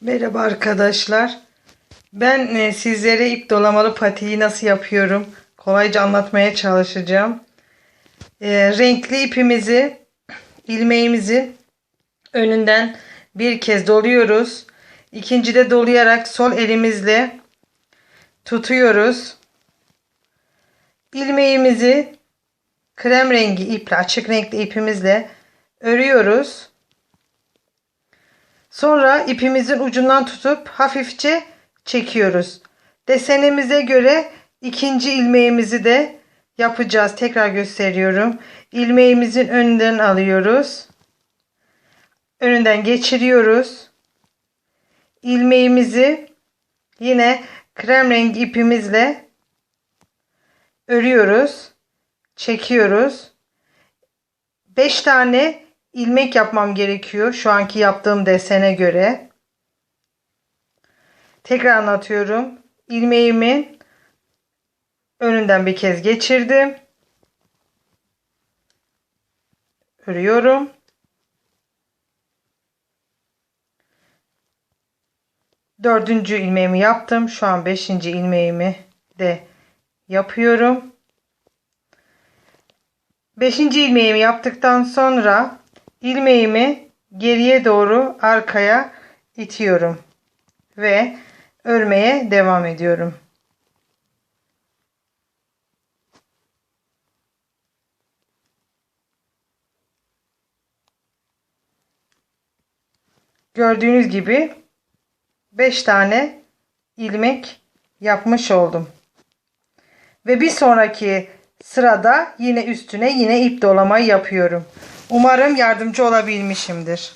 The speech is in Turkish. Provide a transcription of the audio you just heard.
Merhaba arkadaşlar. Ben e, sizlere ip dolamalı patiği nasıl yapıyorum kolayca anlatmaya çalışacağım. E, renkli ipimizi ilmeğimizi önünden bir kez doluyoruz. İkincide dolayarak sol elimizle tutuyoruz. İlmeğimizi krem rengi iple açık renkli ipimizle örüyoruz. Sonra ipimizin ucundan tutup hafifçe çekiyoruz. Desenimize göre ikinci ilmeğimizi de yapacağız. Tekrar gösteriyorum. İlmeğimizin önünden alıyoruz. Önünden geçiriyoruz. İlmeğimizi yine krem rengi ipimizle örüyoruz. Çekiyoruz. 5 tane ilmek yapmam gerekiyor şu anki yaptığım desene göre. Tekrar anlatıyorum. İlmeğimin önünden bir kez geçirdim. Örüyorum. Dördüncü ilmeğimi yaptım. Şu an beşinci ilmeğimi de yapıyorum. Beşinci ilmeğimi yaptıktan sonra ilmeğimi geriye doğru arkaya itiyorum ve örmeye devam ediyorum. Gördüğünüz gibi 5 tane ilmek yapmış oldum. Ve bir sonraki sırada yine üstüne yine ip dolamayı yapıyorum. Umarım yardımcı olabilmişimdir.